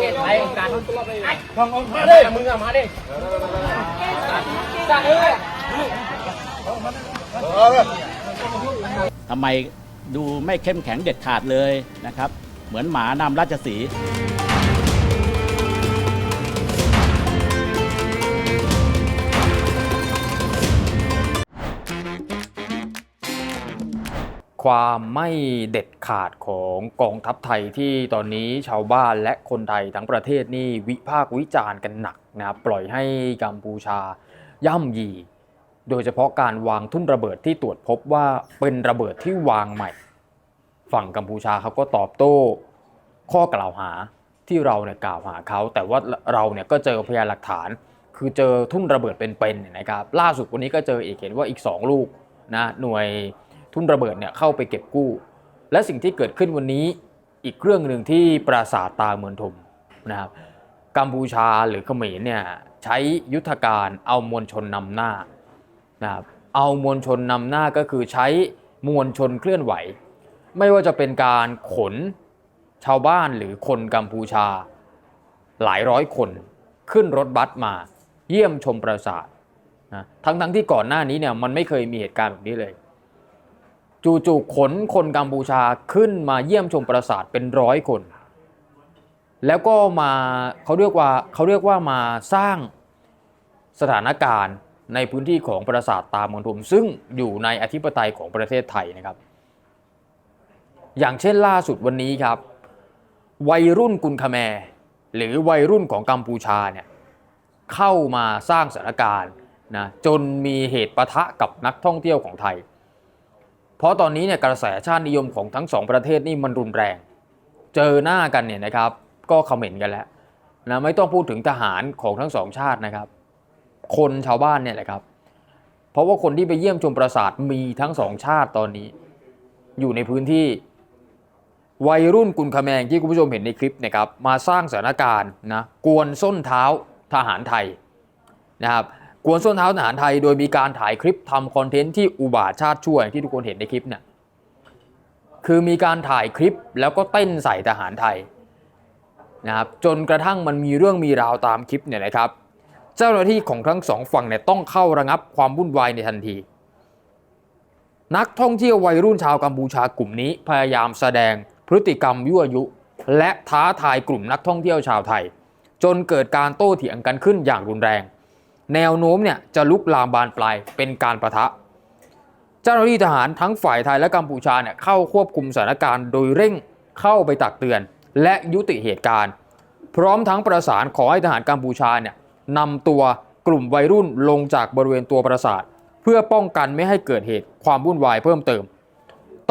ทศไทยกันทองมาเลยมึงอะมาดิจ้าเลยทำไมดูไม่เข้มแข็งเด็ดขาดเลยนะครับ เหมือนหมานำราชสี ความไม่เด็ดขาดของกองทัพไทยที่ตอนนี้ชาวบ้านและคนไทยทั้งประเทศนี่วิพากษ์วิจารณ์กันหนักนะครับปล่อยให้กัมพูชาย่ำยี โดยเฉพาะการวางทุ่นระเบิดที่ตรวจพบว่าเป็นระเบิดที่วางใหม่ ฝั่งกัมพูชาเขาก็ตอบโต้ ข้อกล่าวหาที่เราเนี่ยกล่าวหาเขา แต่ว่าเราเนี่ยก็เจอพยานหลักฐาน คือเจอทุ่นระเบิดเป็นๆนนะครับล่าสุดวันนี้ก็เจออีกเห็นว่าอีก 2 ลูกนะหน่วย ทุ่นระเบิดเนี่ยเข้าไปเก็บกู้ และสิ่งที่เกิดขึ้นวันนี้อีกเรื่องหนึ่งที่ปราสาทตาเมืองทมนะครับกัมพูชาหรือเขมรเนี่ยใช้ยุทธการเอามวลชนนำหน้านะครับเอามวลชนนำหน้าก็คือใช้มวลชนเคลื่อนไหว ไม่ว่าจะเป็นการขนชาวบ้านหรือคนกัมพูชา หลายร้อยคนขึ้นรถบัสมา เยี่ยมชมปราสาทนะทั้งทั้งที่ก่อนหน้านี้เนี่ยมันไม่เคยมีเหตุการณ์แบบนี้เลย จู่ๆขนคนกัมพูชาขึ้นมาเยี่ยมชมปราสาทเป็นร้อยคน แล้วก็มาเขาเรียกว่าเขาเรียกว่ามาสร้างสถานการณ์ในพื้นที่ของปราสาทตามมณฑลซึ่งอยู่ในอธิปไตยของประเทศไทยนะครับ อย่างเช่นล่าสุดวันนี้ครับ วัยรุ่นกุนคาแมหรือวัยรุ่นของกัมพูชาเนี่ยเข้ามาสร้างสถานการณ์นะจนมีเหตุปะทะกับนักท่องเที่ยวของไทย เพราะตอนนี้เนี่ยกระแสชาตินิยมของทั้งสองประเทศนี่มันรุนแรง เจอหน้ากันเนี่ยนะครับ ก็คอมเมนต์กันแล้วนะไม่ต้องพูดถึงทหารของทั้งสองชาตินะครับ คนชาวบ้านเนี่ยแหละครับ เพราะว่าคนที่ไปเยี่ยมชมปราสาทมีทั้งสองชาติตอนนี้ อยู่ในพื้นที่ วัยรุ่นกุนคาแมงที่คุณผู้ชมเห็นในคลิปเนะครับ มาสร้างสถานการณ์นะกวนส้นเท้าทหารไทยนะครับ กวนส้นเท้าทหารไทยโดยมีการถ่ายคลิปทำคอนเทนต์ที่อุบาทชาติช่วอย่างที่ทุกคนเห็นในคลิปเนี่ยคือมีการถ่ายคลิปแล้วก็เต้นใส่ทหารไทยนะครับจนกระทั่งมันมีเรื่องมีราวตามคลิปเนี่ยนะครับ เจ้าหน้าที่ของทั้งสองฝั่งเนี่ยต้องเข้าระงับความวุ่นวายในทันที นักท่องเที่ยววัยรุ่นชาวกัมพูชากลุ่มนี้พยายามแสดงพฤติกรรมยั่วยุ และท้าทายกลุ่มนักท่องเที่ยวชาวไทย จนเกิดการโต้เถียงกันขึ้นอย่างรุนแรง แนวโน้มเนี่ยจะลุกลามบานปลายเป็นการประทะ เจ้าหน้าที่ทหารทั้งฝ่ายไทยและกัมพูชาเนี่ยเข้าควบคุมสถานการณ์โดยเร่งเข้าไปตักเตือน และยุติเหตุการณ์ พร้อมทั้งประสานขอให้ทหารกัมพูชาเนี่ยนำตัวกลุ่มวัยรุ่นลงจากบริเวณตัวปราสาท เพื่อป้องกันไม่ให้เกิดเหตุความวุ่นวายเพิ่มเติม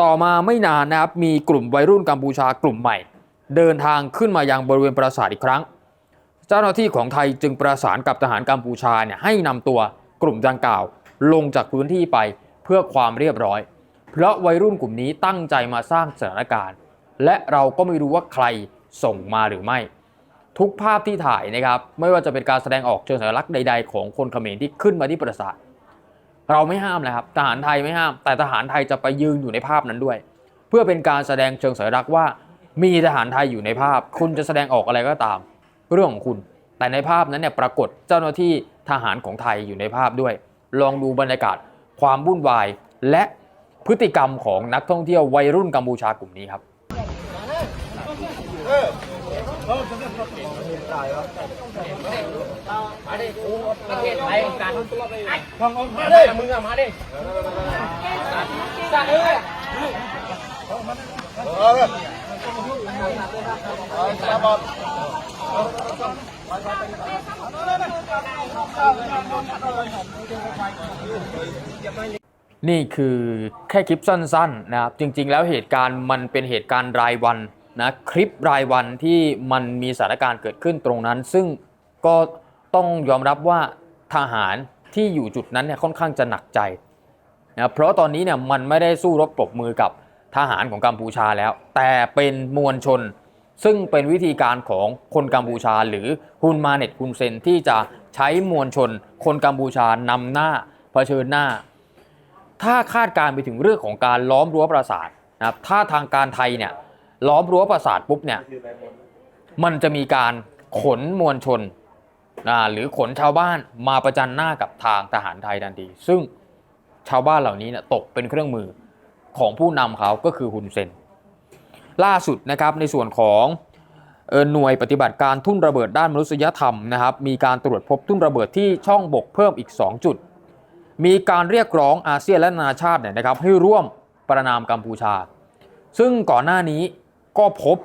ต่อมาไม่นานนะครับมีกลุ่มวัยรุ่นกัมพูชากลุ่มใหม่ เดินทางขึ้นมายังบริเวณปราสาทอีกครั้ง เจ้าหน้าที่ของไทยจึงประสานกับทหารกัมพูชาเนี่ยให้นำตัวกลุ่มดังกล่าว ลงจากพื้นที่ไปเพื่อความเรียบร้อย เพราะวัยรุ่นกลุ่มนี้ตั้งใจมาสร้างสถานการณ์ และเราก็ไม่รู้ว่าใครส่งมาหรือไม่ ทุกภาพที่ถ่ายนะครับ ไม่ว่าจะเป็นการแสดงออกเชิงสัญลักษณ์ใด ๆ ของคนเขมรที่ขึ้นมาที่ปราสาทเราไม่ห้ามนะครับ ทหารไทยไม่ห้าม แต่ทหารไทยจะไปยืนอยู่ในภาพนั้นด้วย เพื่อเป็นการแสดงเชิงสัญลักษณ์ว่า มีทหารไทยอยู่ในภาพ คุณจะแสดงออกอะไรก็ตาม เรื่องของคุณ แต่ในภาพนั้นเนี่ยปรากฏเจ้าหน้าที่ทหารของไทยอยู่ในภาพด้วย ลองดูบรรยากาศความวุ่นวาย และพฤติกรรมของนักท่องเที่ยววัยรุ่นกัมพูชากลุ่มนี้ครับมาดิประเทศไทยกันทองมาดิมึงอะมาดิจ้าเอ้ย นี่คือแค่คลิปสั้นๆนะครับ จริงๆ แล้วเหตุการณ์มันเป็นเหตุการณ์รายวันนะคลิปรายวันที่มันมีสถานการณ์เกิดขึ้นตรงนั้น ซึ่งก็ต้องยอมรับว่าทหารที่อยู่จุดนั้นเนี่ยค่อนข้างจะหนักใจนะเพราะตอนนี้เนี่ยมันไม่ได้สู้รบปรบมือกับ ทหารของกัมพูชาแล้ว แต่เป็นมวลชน ซึ่งเป็นวิธีการของคนกัมพูชา หรือฮุนมาเน็ตฮุนเซนที่จะใช้มวลชน คนกัมพูชานำหน้าเผชิญหน้า ถ้าคาดการไปถึงเรื่องของการล้อมรั้วปราสาทนะครับถ้าทางการไทยเนี่ยล้อมรั้วปราสาทปุ๊บเนี่ยมันจะมีการขนมวลชนหรือขนชาวบ้านมาประจันหน้ากับทางทหารไทยทันทีซึ่งชาวบ้านเหล่านี้เนี่ยตกเป็นเครื่องมือ ของผู้นำเขาก็คือฮุนเซน ล่าสุดนะครับในส่วนของออหน่วยปฏิบัติการทุ่นระเบิดด้านมนุษยธรรมนะครับมีการตรวจพบทุ่นระเบิดที่ช่องบกเพิ่มอีก 2 จุด มีการเรียกร้องอาเซียนและนานาชาติเนี่ยนะครับให้ร่วมประนามกัมพูชา ซึ่งก่อนหน้านี้ก็พบ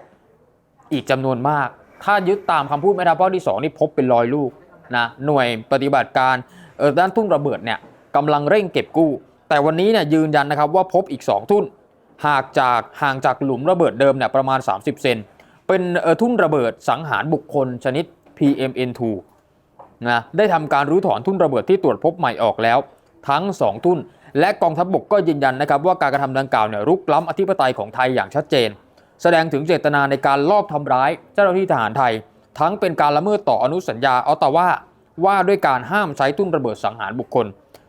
อีกจำนวนมาก ถ้ายึดตามคำพูดแม่ทัพภาคที่ 2 นี่พบเป็นร้อยลูกนะหน่วยปฏิบัติการด้านทุ่นระเบิดเนี่ยกำลังเร่งเก็บกู้ แต่วันนี้เนี่ยยืนยันนะครับว่าพบอีก 2 ทุ่นหากจากห่างจากหลุมระเบิดเดิมเนี่ยประมาณ 30 เซนเป็นเอ่อทุ่นระเบิดสังหารบุคคลชนิด PMN2 นะได้ทำการรื้อถอนทุ่นระเบิดที่ตรวจพบใหม่ออกแล้ว ทั้ง 2 ทุ่น และกองทัพบกก็ยืนยันนะครับว่าการกระทำดังกล่าวเนี่ยรุกล้ำอธิปไตยของไทยอย่างชัดเจน แสดงถึงเจตนาในการลอบทำร้าย เจ้าหน้าที่ทหารไทย ทั้งเป็นการละเมิดต่ออนุสัญญาออตตาว่าว่าด้วยการห้ามใช้ทุ่นระเบิดสังหารบุคคล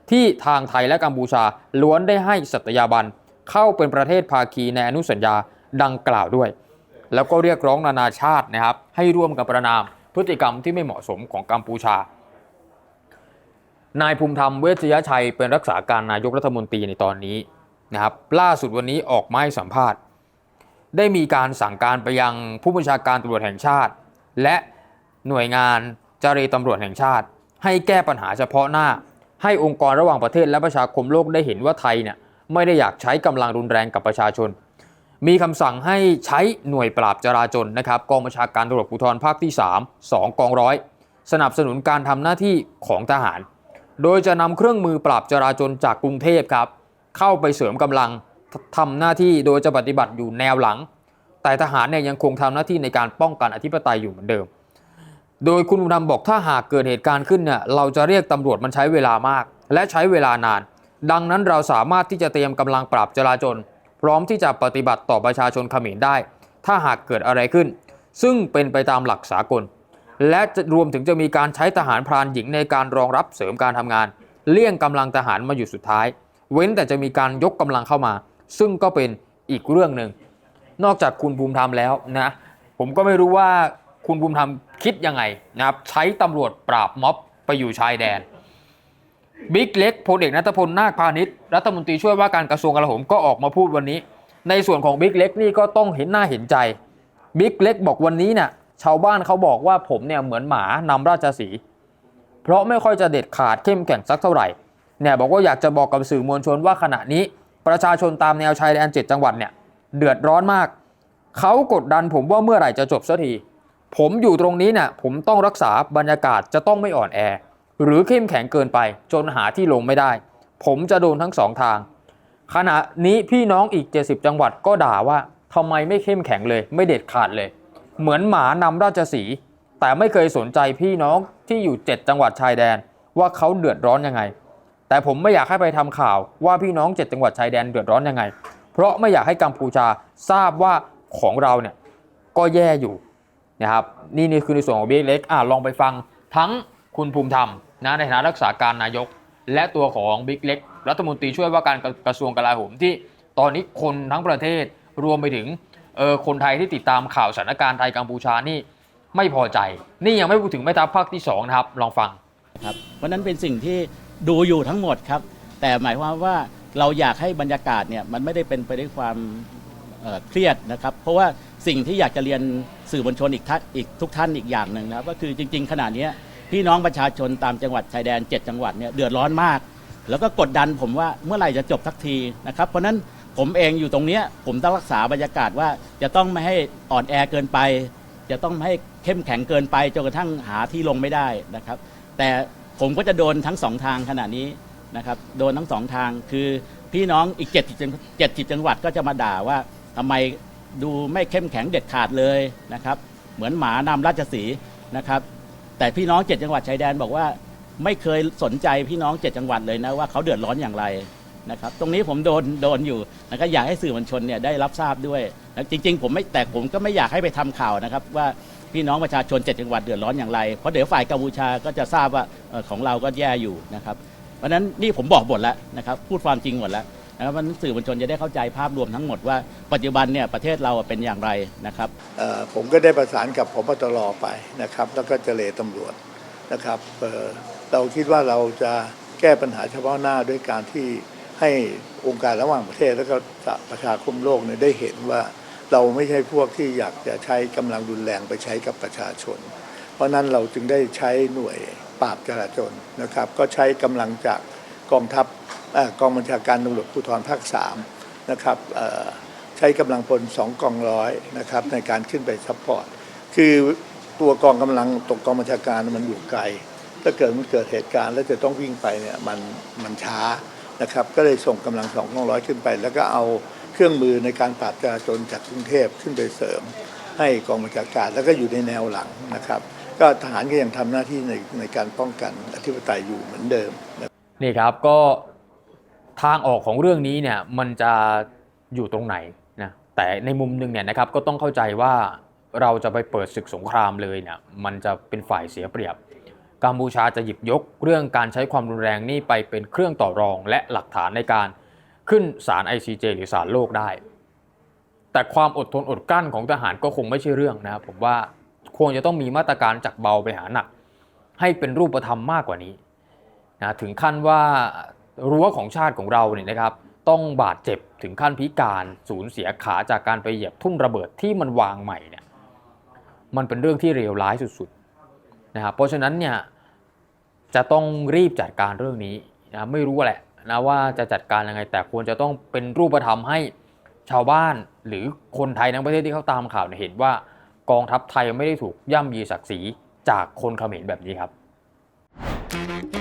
ที่ทางไทยและกัมพูชาล้วนได้ให้สัตยาบันเข้าเป็นประเทศภาคีในอนุสัญญาดังกล่าวด้วย แล้วก็เรียกร้องนานาชาตินะครับให้ร่วมกันประนามพฤติกรรมที่ไม่เหมาะสมของกัมพูชานายภูมิธรรมเวชยชัยเป็นรักษาการนายกรัฐมนตรีในตอนนี้นะครับล่าสุดวันนี้ออกมาให้สัมภาษณ์ ได้มีการสั่งการไปยังผู้บัญชาการตำรวจแห่งชาติ และหน่วยงานเจรตำรวจแห่งชาติ ให้แก้ปัญหาเฉพาะหน้า ให้องค์กรระหว่างประเทศและประชาคมโลกได้เห็นว่าไทยเนี่ยไม่ได้อยากใช้กำลังรุนแรงกับประชาชน มีคำสั่งให้ใช้หน่วยปราบจราจรนะครับกองบัญชาการตำรวจภูธรภาคที่ 3 2 กองร้อย สนับสนุนการทำหน้าที่ของทหาร โดยจะนำเครื่องมือปราบจราจรจากกรุงเทพครับ เข้าไปเสริมกำลังททำหน้าที่โดยจะปฏิบัติอยู่แนวหลัง แต่ทหารเนี่ยยังคงทำหน้าที่ในการป้องกันอธิปไตยอยู่เหมือนเดิม โดยคุณบุญธรรมบอกถ้าหากเกิดเหตุการณ์ขึ้นเนี่ยเราจะเรียกตำรวจมันใช้เวลามาก และใช้เวลานาน ดังนั้นเราสามารถที่จะเตรียมกำลังปราบจราจรพร้อมที่จะปฏิบัติต่อประชาชนเขมรได้ ถ้าหากเกิดอะไรขึ้น ซึ่งเป็นไปตามหลักสากล และจะรวมถึงจะมีการใช้ทหารพรานหญิงในการรองรับเสริมการทำงาน เลี่ยงกำลังทหารมาอยู่สุดท้าย เว้นแต่จะมีการยกกำลังเข้ามา ซึ่งก็เป็นอีกเรื่องหนึ่งนอกจากคุณภูมิธรรมแล้วนะผมก็ไม่รู้ว่า คุณภูมิธรรมคิดยังไงนะครับใช้ตำรวจปราบม็อบไปอยู่ชายแดนบิ๊กเล็กพลเอกนัทพลนาคพาณิชย์รัฐมนตรีช่วยว่าการกระทรวงกลาโหมก็ออกมาพูดวันนี้ ในส่วนของบิ๊กเล็กนี่ก็ต้องเห็นหน้าเห็นใจบิ๊กเล็กบอกวันนี้เนี่ยชาวบ้านเขาบอกว่าผมเนี่ยเหมือนหมานำราชสี เพราะไม่ค่อยจะเด็ดขาดเข้มแข็งสักเท่าไหร่เนี่ยบอกว่าอยากจะบอกกับสื่อมวลชนว่าขณะนี้ประชาชนตามแนวชายแดนเจ็ดจังหวัดเนี่ยเดือดร้อนมากเขากดดันผมว่าเมื่อไหร่จะจบสักที ผมอยู่ตรงนี้เนี่ยผมต้องรักษาบรรยากาศจะต้องไม่อ่อนแอ หรือเข้มแข็งเกินไป จนหาที่ลงไม่ได้ ผมจะโดนทั้งสองทาง ขณะนี้พี่น้องอีก 70 จังหวัดก็ด่าว่าทำไมไม่เข้มแข็งเลย ไม่เด็ดขาดเลย เหมือนหมานำราชสีห์แต่ไม่เคยสนใจพี่น้องที่อยู่ 7 จังหวัดชายแดน ว่าเขาเดือดร้อนยังไง แต่ผมไม่อยากให้ไปทำข่าวว่าพี่น้อง 7 จังหวัดชายแดนเดือดร้อนยังไง เพราะไม่อยากให้กัมพูชาทราบว่าของเราเนี่ยก็แย่อยู่ นะครับนี่นี่คือในส่วนของบิ๊กเล็กอะลองไปฟังทั้งคุณภูมิธรรมนะในฐานะรักษาการนายก และตัวของบิ๊กเล็กรัฐมนตรีช่วยว่าการกระทรวงกลาโหมที่ตอนนี้คนทั้งประเทศรวมไปถึงเออคนไทยที่ติดตามข่าวสถานการณ์ไทยกัมพูชานี่ไม่พอใจ นี่ยังไม่พูดถึงแม่ทัพภาคที่สองนะครับลองฟังครับเพราะนั้นเป็นสิ่งที่ดูอยู่ทั้งหมดครับ แต่หมายความว่าเราอยากให้บรรยากาศเนี่ยมันไม่ได้เป็นไปด้วยความเเครียดนะครับ เพราะว่าสิ่งที่อยากจะเรียน สื่อมวลชนอีกท่านอีกทุกท่านอีกอย่างหนึ่งนะครับก็คือจริง ๆ ขณะเนี้ยพี่น้องประชาชนตามจังหวัดชายแดน 7 จังหวัดเนี่ยเดือดร้อนมาก แล้วก็กดดันผมว่าเมื่อไหร่จะจบสักทีนะครับเพราะฉะนั้นผมเองอยู่ตรงเนี้ยผมต้องรักษาบรรยากาศว่าจะต้องไม่ให้อ่อนแอเกินไป จะต้องไม่ให้เข้มแข็งเกินไปจนกระทั่งหาที่ลงไม่ได้นะครับ แต่ผมก็จะโดนทั้งสองทางขณะนี้นะครับโดนทั้งสองทางคือพี่น้องอีกเจ็ดสิบเจ็ดสิบจังหวัดก็จะมาด่าว่าทำไม ดูไม่เข้มแข็งเด็ดขาดเลยนะครับ เหมือนหมานำราชสีนะครับ แต่พี่น้องเจ็ดจังหวัดชายแดนบอกว่าไม่เคยสนใจพี่น้องเจ็ดจังหวัดเลยนะว่าเขาเดือดร้อนอย่างไรนะครับ ตรงนี้ผมโดนโดนอยู่แล้วก็อยากให้สื่อมวลชนเนี่ยได้รับทราบด้วยนะจริง ๆ ผมไม่แต่ผมก็ไม่อยากให้ไปทำข่าวนะครับ ว่าพี่น้องประชาชนเจ็ดจังหวัดเดือดร้อนอย่างไร เพราะเดี๋ยวฝ่ายกัมพูชาก็จะทราบว่าของเราก็แย่อยู่นะครับ เพราะฉะนั้นนี่ผมบอกหมดแล้วนะครับ พูดความจริงหมดแล้ว นะครับมันสื่อมวลชนจะได้เข้าใจภาพรวมทั้งหมดว่าปัจจุบันเนี่ยประเทศเราเป็นอย่างไรนะครับผมก็ได้ประสานกับพบตรไปนะครับ แล้วก็เจเลตำรวจนะครับเเราคิดว่าเราจะแก้ปัญหาเฉพาะหน้าด้วยการที่ให้องค์การระหว่างประเทศ แล้วก็ประชาคมโลกเนี่ยได้เห็นว่าเราไม่ใช่พวกที่อยากจะใช้กำลังรุนแรงไปใช้กับประชาชน เพราะนั้นเราจึงได้ใช้หน่วยปราบจราจรนะครับ ก็ใช้กำลังจากกองทัพ กองบัญชาการตำรวจภูธรภาคสามนะครับใช้กำลังพลสองกองร้อยนะครับในการขึ้นไปซัพพอร์ตคือตัวกองกำลังตกกองบัญชาการมันอยู่ไกล ถ้าเกิดมันเกิดเหตุการณ์แล้วจะต้องวิ่งไปเนี่ยมันมันช้านะครับก็เลยส่งกำลังสองกองร้อยขึ้นไป แล้วก็เอาเครื่องมือในการปราบจราจรจากกรุงเทพขึ้นไปเสริม ให้กองบัญชาการแล้วก็อยู่ในแนวหลังนะครับ ก็ทหารก็ยังทำหน้าที่ในในการป้องกันอธิปไตยอยู่เหมือนเดิมนี่ครับก็ ทางออกของเรื่องนี้เนี่ยมันจะอยู่ตรงไหนนะแต่ในมุมหนึงเนี่ยนะครับก็ต้องเข้าใจว่าเราจะไปเปิดศึกสงครามเลยเนี่ยมันจะเป็นฝ่ายเสียเปรียบกัมพูชาจะหยิบยกเรื่องการใช้ความรุนแรงนี่ไปเป็นเครื่องต่อรองและหลักฐานในการขึ้นศาล ICJ หรือศาลโลกได้ แต่ความอดทนอดกั้นของทหารก็คงไม่ใช่เรื่องนะครับผมว่าควรจะต้องมีมาตรการจากเบาไปหาหนัก ให้เป็นรูปธรรมมากกว่านี้นะถึงขั้นว่า รั้วของชาติของเราเนี่ยนะครับต้องบาดเจ็บถึงขั้นพิการสูญเสียขาจากการไปเหยียบทุ่นระเบิดที่มันวางใหม่เนี่ยมันเป็นเรื่องที่เลวร้ายสุดๆนะครับเพราะฉะนั้นเนี่ยจะต้องรีบจัดการเรื่องนี้นะไม่รู้แหละนะว่าจะจัดการยังไงแต่ควรจะต้องเป็นรูปธรรมให้ชาวบ้านหรือคนไทยทั้งประเทศที่เขาตามข่าวเนี่ยเห็นว่ากองทัพไทยไม่ได้ถูกย่ำยีศักดิ์ศรีจากคนเขมรแบบนี้ครับ